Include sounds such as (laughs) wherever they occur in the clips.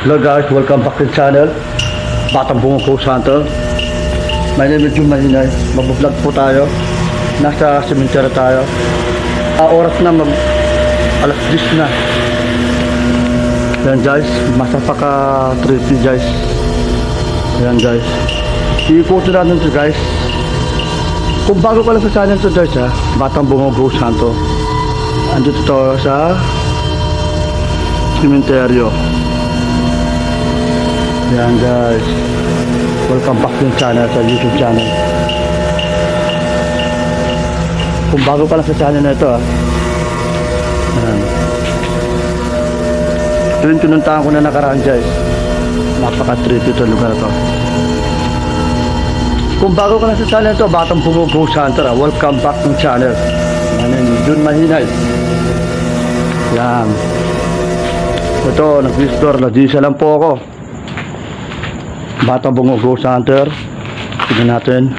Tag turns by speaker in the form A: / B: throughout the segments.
A: Hello guys, welcome back to the channel. Batang Bungo Coach Hunter. My name is Jun. Mag-vlog po tayo. Nasa cemetery tayo. Ah, oras na mag alas 10 na. Yan guys, masapaka trippy guys. Yan guys. Iikutin natin to guys. Kung bago ka lang sa channel to guys ha, Batang Bungo Coach Hunter. Andito to sa cementerio. Yan guys. Welcome back to yung channel sa YouTube channel. Kung bago ka lang sa channel na ito ah. Yan. Ito yung tinuntahan ko na nakaraan guys. Napaka-trippy ito lugar to. Kung bago ka lang sa channel ito, Batang Ghost Hunter ah. Welcome back to yung channel. Yan yun, Jun Mahinay. Yan. Ito, nag-visitor, nag-isa lang po ako. Batang Bungo Ghost Hunter. Tignan natin.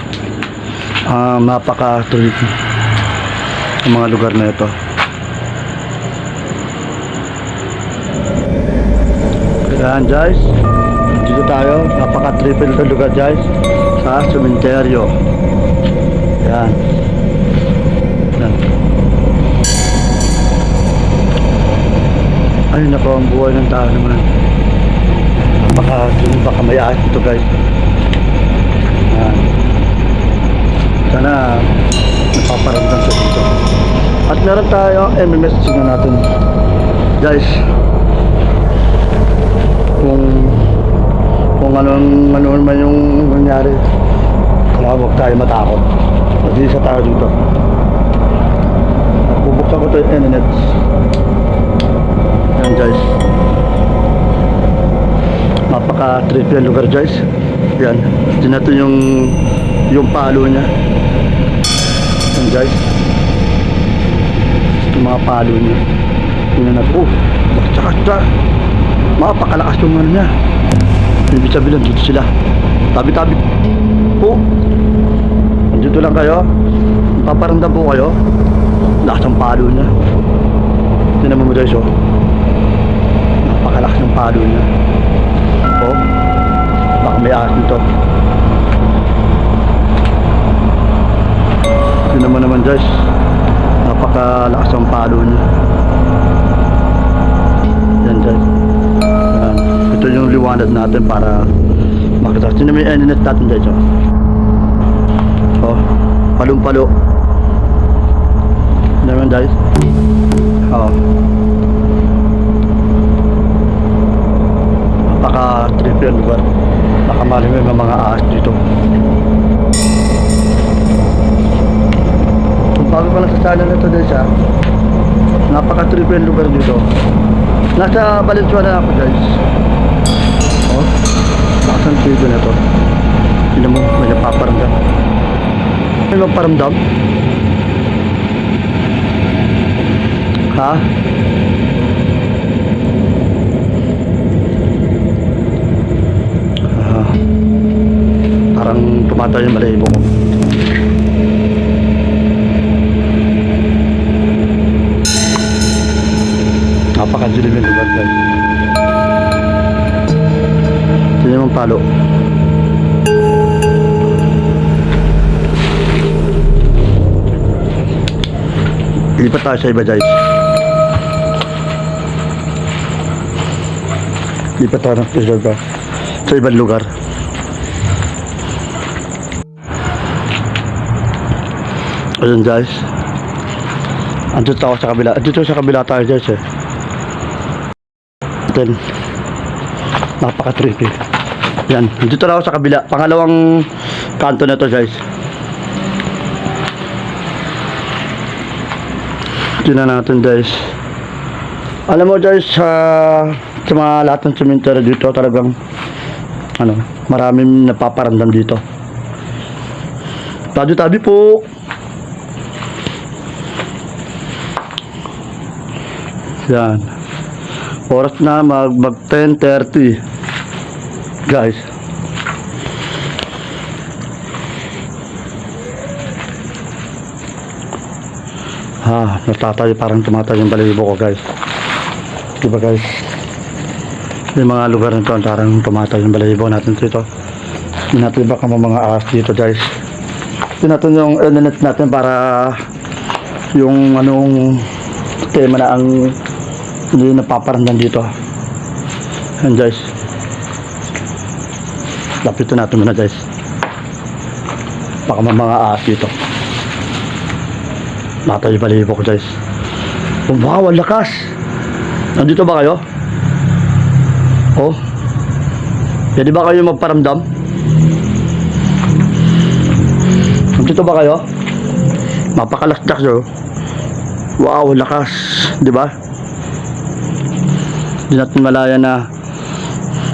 A: Ah, napaka-tricky. Ang mga lugar na ito. Kailangan guys. Dito tayo. Napaka-triple ito lugar guys. Sa cementerio. Yan. Yan. Ay nako, ang buhay ng tao naman. Ahit ito guys. Yan. Sana napaparamdam sa dito. At meron tayo, message na natin. Guys, kung kung anong ano man yung nangyari, kailangan huwag tayo matakot. Mag-isa tayo dito. Bubuksan ko ito yung internet. Yan guys. Napaka-trippy ang lugar guys. Yan. Diyan natin yung yung palo niya. Yan guys. Yung mga palo niya. Tingnan natin. Oh, tsaka tsaka. Mapakalakas yung ano niya. Ibig sabihin lang, dito sila. Tabi-tabi. Oh. Dito lang kayo. Paparamdam po kayo. Lakas ng palo niya. Tingnan mo guys oh napakalakas ng palo niya. Oh, may ahas nito. Yun naman naman guys, napakalakas ng palo niya. Yan guys. Yan. Ito yung liwanag natin para makita. Sino may internet natin guys oh. Oh, palong-palo. Yan naman guys. Oh. napaka trippy ang lugar nakamali mo yung mga ahas dito. Kung bago ka lang sa channel na ito guys ha napaka ang lugar dito. Nasa Valenzuela na ako guys. Oh lakas ang trippy na ito hindi mo may napaparamdam. May maparamdam? Ha parang tumatay yung balahibo ko. Napakadilim yung lugar guys. Mo ang palo. Lipat tayo sa iba guys. Lipat tayo ng iba sa ibang lugar. Ayun guys. Andito ako sa kabila. Andito sa kabila tayo guys eh. Then, napaka-trippy. Yan. Dito na ako sa kabila. Pangalawang kanto na to guys. Tingnan natin guys. Alam mo guys, sa sa mga lahat ng cemetery dito talagang ano, maraming napaparamdam dito. Tabi-tabi po. Yan. Oras na mag, mag 10.30. Guys. Ha, natatayo parang tumatayo yung balibo ko guys. Diba guys? Yung mga lugar na ito, parang tumatay yung balahibo natin dito. Hindi natin baka mga ahas dito guys. Ito natin yung internet natin para yung anong tema na ang hindi napaparandan dito. Yan guys. Lapitan natin muna guys. Baka mga ahas dito. Matay ko guys. Oh, wow, ang lakas. Nandito ba kayo? Oh. Pwede ba kayo magparamdam? Nandito ba kayo? Mapakalasdak nyo. Wow, lakas. Di ba? Hindi natin malaya na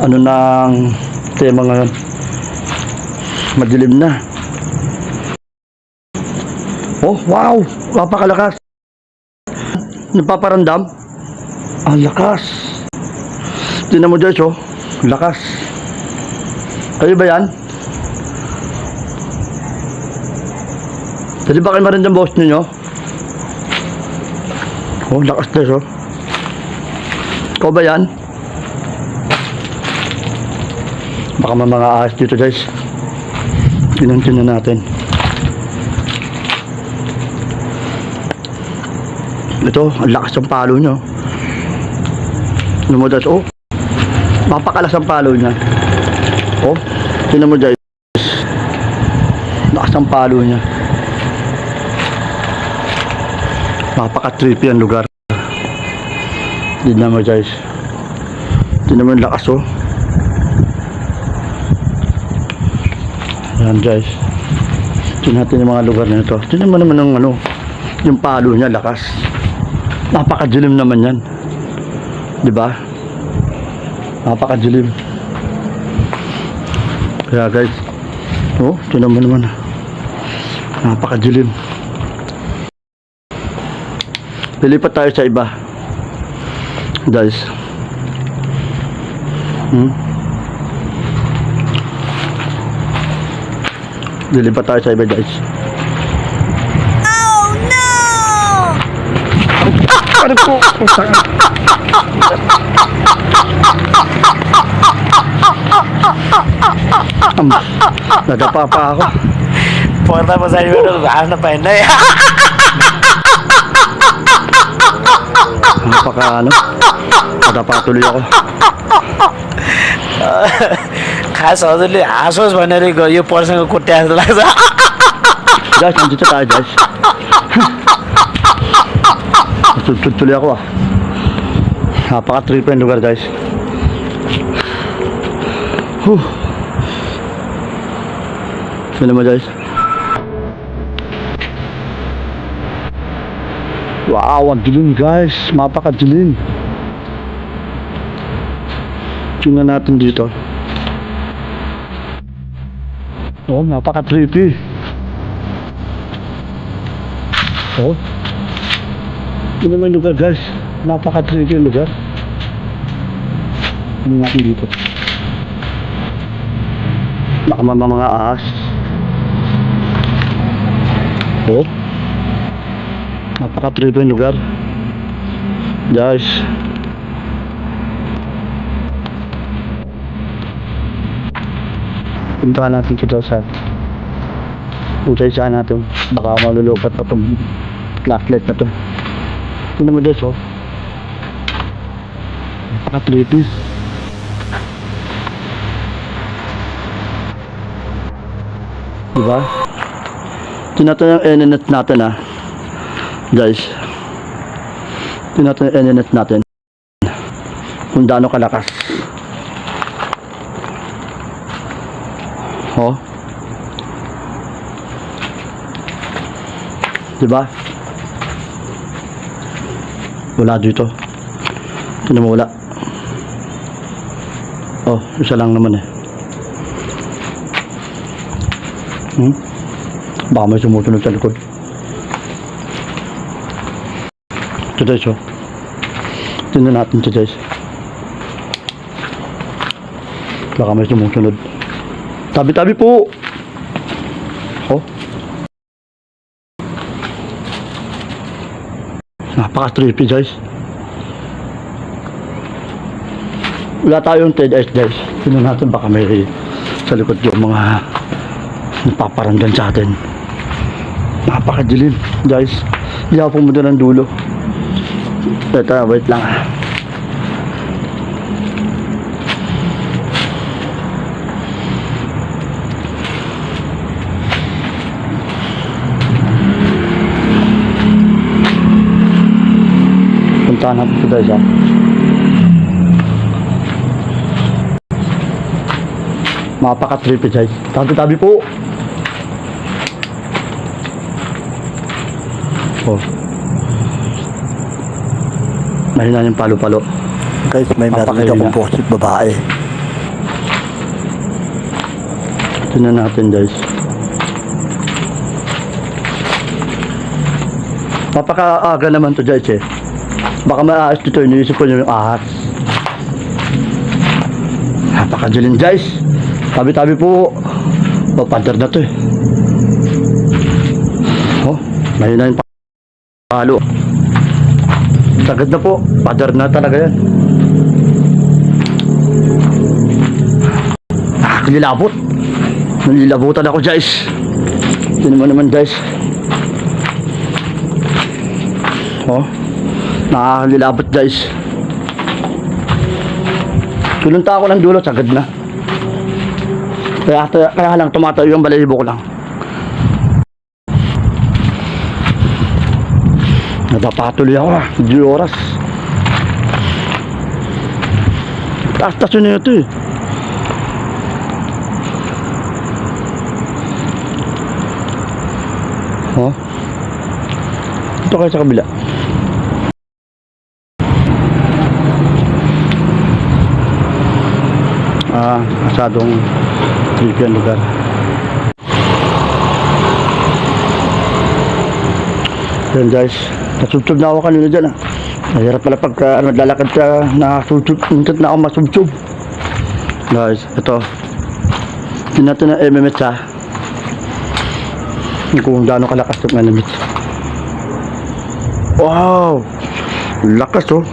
A: ano nang tema ngayon. Madilim na. Oh, wow! Napakalakas. Napaparamdam? Ang lakas. Tingnan mo guys, oh. Lakas. Kayo ba yan? Pwede ba kayo marin ng boss ninyo? Oh, lakas guys, oh. Ikaw ba yan? Baka may mga ahas dito guys. Tinan-tinan natin. Ito, ang lakas ng palo nyo. Lumudas, oh. Mapakalas ang palo niya. Oh, tinan mo guys. Lakas ang palo niya. Mapaka-trippy ang lugar. Tignan mo guys. Mo yung lakas oh. Yan guys. Tignan natin yung mga lugar na ito. Tignan mo naman ang ano, yung palo niya, lakas. Napakadilim naman yan. Di ba? Napakadilim. Kaya guys, oh, tignan mo naman. Napakadilim. Lilipat tayo sa iba. Guys. Hmm? Lilipat tayo sa iba, guys.
B: Oh no!
A: Ano po? Um, nadapa pa ako.
C: Porta pa sa inyo nung bahas na pahin na eh. (laughs)
A: Napaka ano? Nadapa tuloy ako.
C: खास हजुरले हाँसोस् भनेर गयो यो पर्सँग कुट्या जस्तो लाग्छ
A: Guys, nandito tayo guys. Tutut tuloy ako ah. Napaka-trip yung lugar guys. Huh. Sino mo guys? Wow, ang dilim guys. Mapaka-dilim. Tingnan natin dito. Oh, napaka-trippy. Oh. Ito naman lugar guys. Napaka-tricky yung lugar. Ano natin dito? Baka mga ahas. Oh. Napaka-tricky yung lugar. Guys. Puntahan natin dito sa Utay saan natin. Baka malulukat na itong flashlight na to. Ito naman guys, oh. Napaka-creepy. Diba? Tinatan yung internet natin ah. Guys. Internet natin. Kung gaano kalakas. Oh. Diba? Wala dito. Ito mo wala. Oh, isa lang naman eh. Hmm? Baka may sumusunod sa likod. Ito guys oh. Tingnan natin ito guys. Baka may sumusunod. Tabi-tabi po! Oh. Napaka-trippy guys. wala tayong TDS guys. Tingnan natin baka may sa likod yung mga napaparandan sa atin. Napakadilim guys. Hindi ako pumunta ng dulo. Teka, wait lang ah. Puntahan natin ito guys ah. Mapaka-trippy guys. Tabi-tabi po. Oh. Mahina yung palo-palo.
B: Guys, may meron
A: Papakain
B: akong
A: na.
B: posit babae.
A: Tingnan natin guys. Papakaaga naman to guys eh. Baka maaas dito, iniisip ko yung ahas. Napakadilim guys. Tabi-tabi po. O, pader na to eh. Oh, mahina yung palo. Sagad na po. Pader na talaga yan. Nakakalilabot. Nalilabutan ako guys. Ito naman naman guys. Oh. Nakakalilabot guys. Tulunta ako ng dulo, sagad na. Kaya, kaya lang tumatayo yung balayibo ko lang. Napapatuloy ako ah. Di oras. Taas-taas yun na ito eh. Oh. Ito kayo sa kabila. Ah, masyadong tricky ang lugar. Yan guys, nasubsob na ako kanina dyan ah. Mahirap pala pagka ano, lalakad ka na subsob, mintot na ako masubsob. Guys, ito. Tingnan natin ang MMH ah kung gaano kalakas yung enemy. Wow! Lakas oh.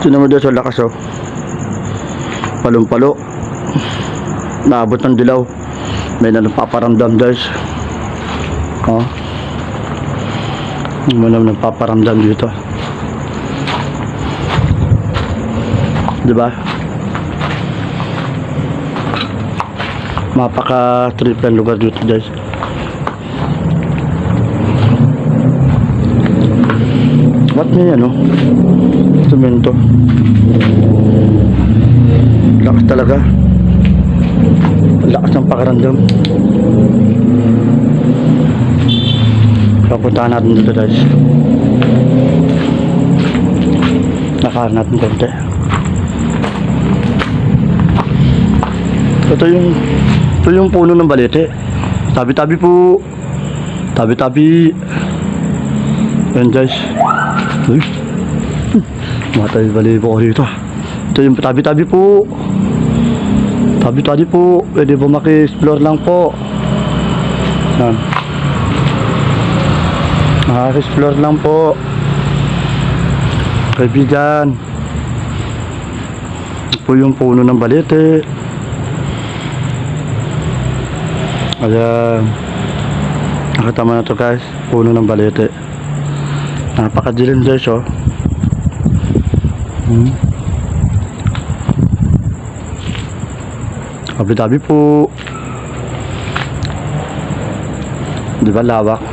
A: Tinan mo dito sa lakas oh. Palong-palo. Naabot ng dilaw. May na nagpaparamdam guys. Oh. May na nagpaparamdam dito. Diba? Mapaka-trip ang lugar dito guys. Ba't niya yan, oh? Semento. Lakas talaga. Lakas ng pakaramdam. Papuntahan natin dito, guys. Nakahan natin konti. Ito yung ito yung puno ng balete. Tabi-tabi po. Tabi-tabi. Yan guys. Uy. (laughs) Matay balibo ko dito. Ito yung tabi-tabi po. Tabi-tabi po. Pwede po maki-explore lang po. Yan. Maki-explore lang po. Kaibigan. Ito yung puno ng balete. Ayan. Nakatama na to guys. Puno ng balete. Napakadilim guys oh. Hmm. Tabi-tabi po. Di ba lawak?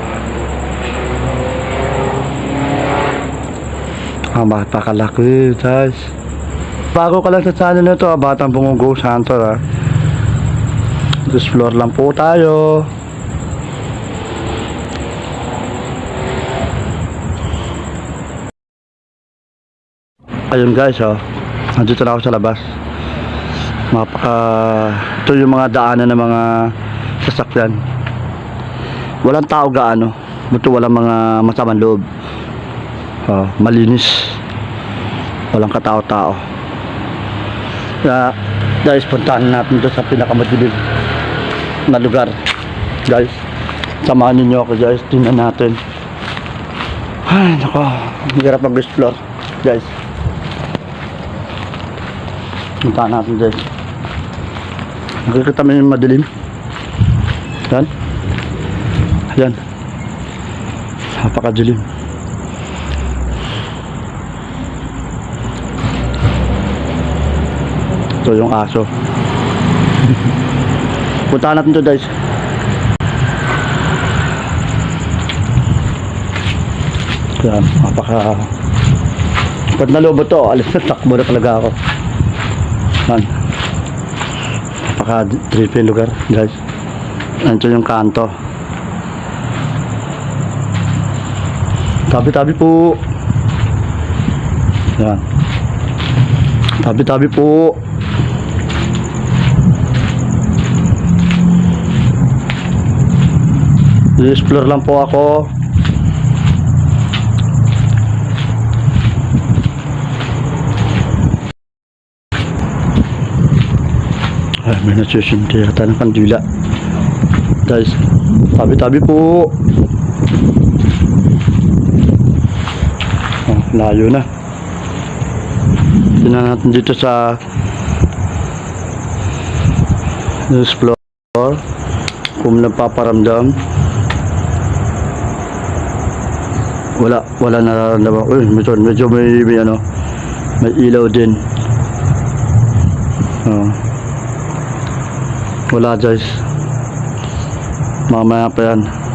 A: Ah, napakalaki guys. Bago ka lang sa channel na to, ah, Batang Bungo Santor ah. This floor lang po tayo. Ayun guys, oh. Nandito na ako sa labas. Mapaka... Ito yung mga daanan ng mga sasakyan. Walang tao gaano. Buto walang mga masamang loob. Oh, malinis. Walang katao-tao. Kaya, guys, puntahan natin doon sa pinakamadilim na lugar. Guys, samahan ninyo ako guys. Tingnan natin. Ay, nako. Hirap mag-explore. Guys. Punta natin guys. Nakikita mo yung madilim. Yan. Yan. Napakadilim. Ito yung aso. (laughs) Punta natin to guys. Yan, napaka... Pag nalobo to, alis na, takbo na talaga ako. Man. Napaka trippy lugar, guys. Nandiyan yung kanto. Tabi-tabi po. Yan. Tabi-tabi po. I-explore lang po ako. Ay, may nagsisinti yata ng kandila. Guys, tabi-tabi po. Oh, layo na. Tingnan natin dito sa explore kung nagpaparamdam wala wala nararamdaman uy medyo, medyo may, may ano may ilaw din oh. wala guys mamaya pa yan oh.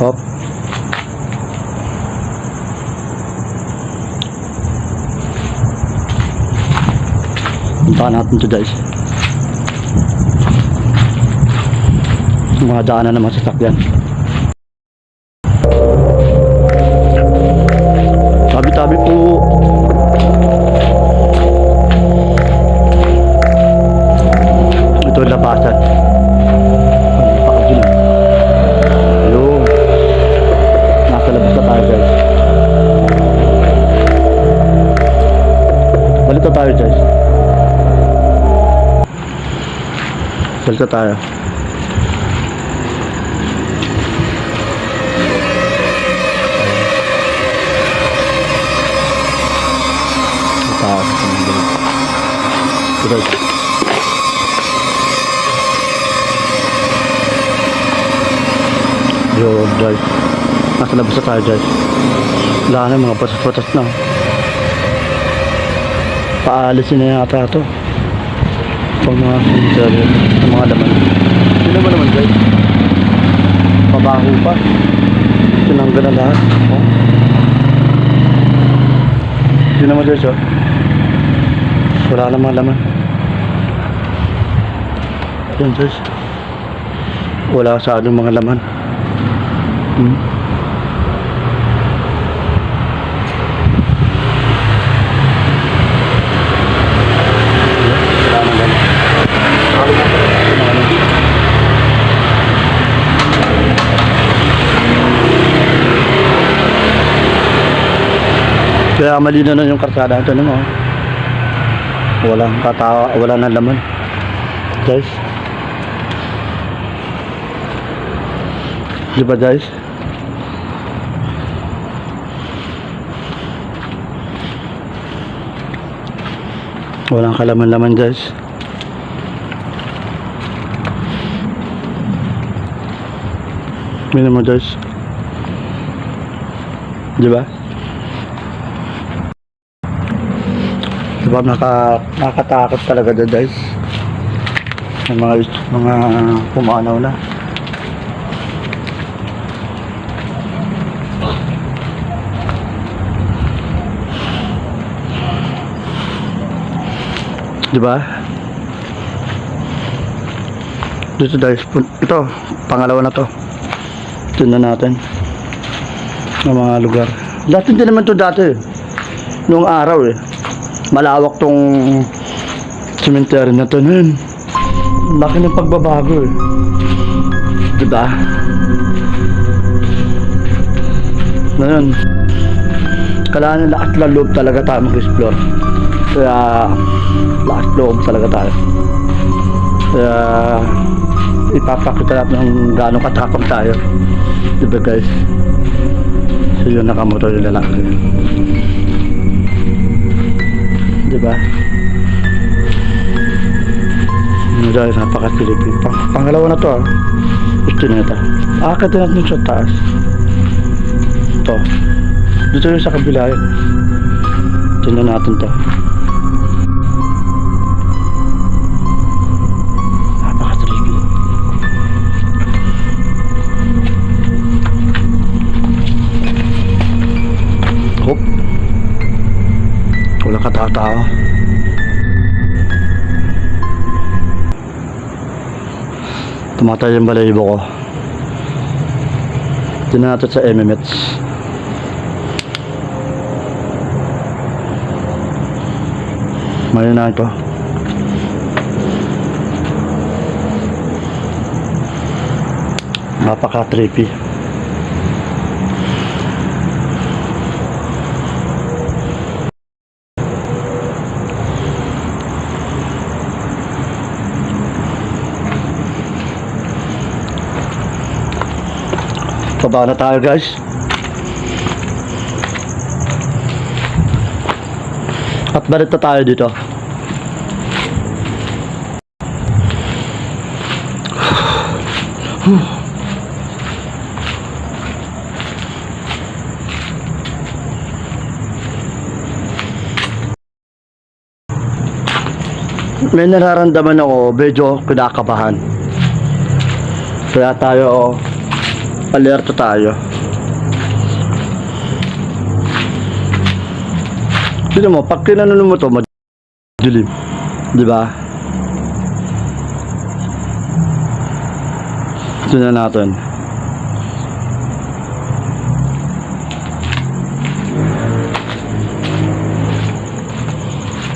A: Hop. Puntahan natin to guys. Mga daanan naman sa sakyan. Na tayo. Taas. Yo, guys. Nasa labas na tayo, guys. Wala na, mga patas-patas na. Paalisin na yata ito. Pag mga freezer, ang mga laman. Yun naman naman, guys. Pabaho pa. Tinanggal na lahat. Oh. Yun naman, guys, oh. Wala namang laman. Yan, guys. Wala sa anong mga laman. Hmm. Wala nang laman. Kaya malino na yung karsada ito naman. oh. Walang katawa, wala nang laman. Guys. Di guys? Walang kalaman-laman guys. Naman guys. Di ba? Di ba naka, nakatakot talaga dyan guys? Yung mga, mga pumanaw na. Di ba? Dito guys, ito, pangalawa na to. Tingnan natin. Ng mga lugar. Dati din naman to dati. eh. Noong araw eh. Malawak tong cemetery na to nun. Laki ng pagbabago eh. Di ba? Ngayon, kailangan ng lakas ng loob talaga tayo mag-explore. Kaya, lakas loob talaga tayo. Kaya, ipapakita natin ng gaano katapang tayo. Diba guys? So yun nakamotor yung lalaki. Diba? Yun guys, napaka-silipin. Pang pangalawa na to ah. Gusto na ito. Akit na natin sa taas. Ito. Dito yung sa kabila yun. Tingnan natin to. Wala katatao. Tumatay yung balayibo ko. Tingnan natin sa MMH. Mayroon na ito. Napaka-trippy. Baba na tayo guys. At balik tayo dito. May nararamdaman ako, medyo kinakabahan. Kaya tayo, alerto tayo. Tignan mo, pag kinanon mo to, madilim. Di ba? Tignan natin.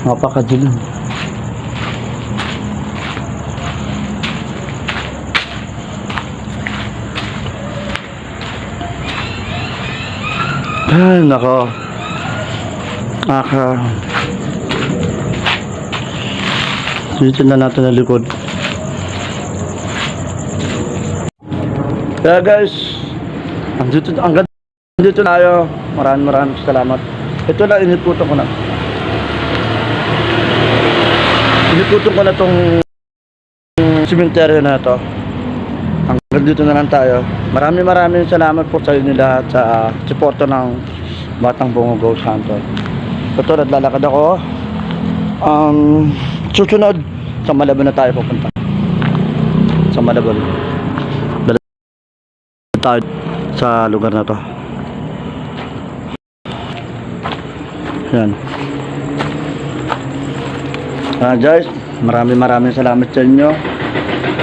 A: Napakadilim. Ay, nako. Aka. Dito na natin ang likod. Kaya guys, andito, hanggang dito tayo. Maraming maraming salamat. Ito na, iniputan ko na. Iniputan ko na tong simenteryo na to. Hanggang dito na lang tayo. Maraming maraming salamat po sa inyo lahat sa suporta ng Batang Bungo Go Santo. Ito, naglalakad ako. Um, susunod, sa Malabon na tayo pupunta. Sa Malabon. Dala tayo sa lugar na to. Yan. Ah, guys, maraming maraming salamat sa inyo.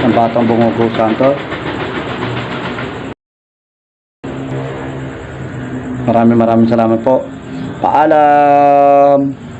A: Ang Batang Bungo Go Santo. Maraming maraming salamat po. Paalam!